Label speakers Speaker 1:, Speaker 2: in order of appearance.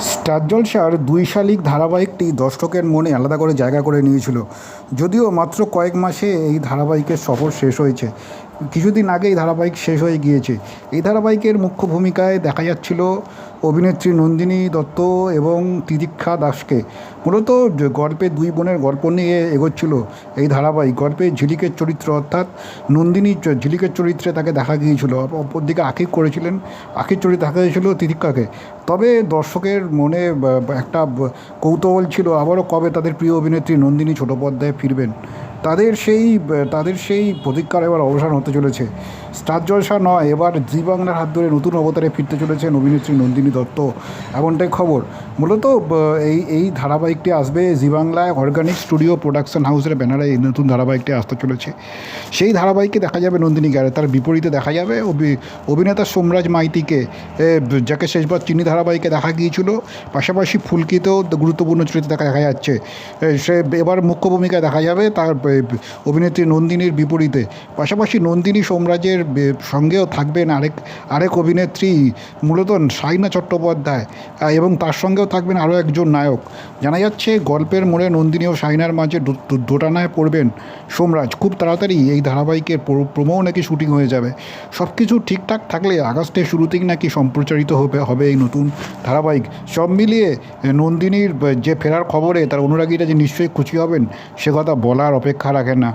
Speaker 1: Star জলসার দুই শালিক ধারাবাহিকটি দর্শকের মনে আলাদা করে জায়গা করে নিয়েছিল। যদিও মাত্র কয়েক মাসে এই ধারাবাহিকের সফর শেষ হয়েছে। কিছুদিন আগেই ধারাবাহিক শেষ হয়ে গিয়েছে। এই ধারাবাহিকের মুখ্য ভূমিকায় দেখা যাচ্ছিল অভিনেত্রী নন্দিনী দত্ত এবং তিতিক্ষা দাসকে। মূলত গল্পে দুই বোনের গল্প নিয়ে এগোচ্ছিল এই ধারাবাহিক গল্পে ঝিলিকের চরিত্র অর্থাৎ নন্দিনী ঝিলিকের চরিত্রে তাকে দেখা গিয়েছিল। অপরদিকে আখির করেছিলেন আখির চরিত্রে দেখা গিয়েছিল তিতিক্ষাকে। তবে দর্শকের মনে একটা কৌতূহল ছিল, আবারও কবে তাদের প্রিয় অভিনেত্রী নন্দিনী ছোট পর্দায় ফিরবেন? তাদের সেই তাদের সেই প্রতীক্ষার এবার অবসান হতে চলেছে। স্টার জলসা নয়, এবার জি বাংলার হাত ধরে নতুন অবতারে ফিরতে চলেছেন অভিনেত্রী নন্দিনী দত্ত। এমনটাই খবর। মূলত এই এই ধারাবাহিকটি আসবে জি বাংলায় অর্গানিক স্টুডিও প্রোডাকশন হাউসের ব্যানারে এই নতুন ধারাবাহিকটি আসতে চলেছে। সেই ধারাবাহিকে দেখা যাবে নন্দিনী গ্যারে তার বিপরীতে দেখা যাবে অভি- অভিনেতা সোমরাজ মাইতিকে যাকে শেষবার চিনি ধারাবাহিকে দেখা গিয়েছিল। পাশাপাশি ফুলকিতেও গুরুত্বপূর্ণ চরিত্রে দেখা যাচ্ছে। সে এবার মুখ্য ভূমিকায় দেখা যাবে তার অভিনেত্রী নন্দিনীর বিপরীতে। পাশাপাশি নন্দিনী সোমরাজের সঙ্গেও থাকবেন আরেক আরেক অভিনেত্রী, মূলত সাইনা চট্টোপাধ্যায়। এবং তার সঙ্গেও থাকবেন আরও একজন নায়ক। জানা যাচ্ছে, গল্পের মোড়ে নন্দিনী ও সাইনার মাঝে দোটানায় পড়বেন সোমরাজ। খুব তাড়াতাড়ি এই ধারাবাহিকের প্রোমোও নাকি শুটিং হয়ে যাবে। সব কিছু ঠিকঠাক থাকলে আগস্টের শুরুতেই নাকি সম্প্রচারিত হবে হবে এই নতুন ধারাবাহিক। সব মিলিয়ে নন্দিনীর যে ফেরার খবরে তার অনুরাগীরা যে নিশ্চয়ই খুশি হবেন, সে কথা বলার অপেক্ষা রাখে না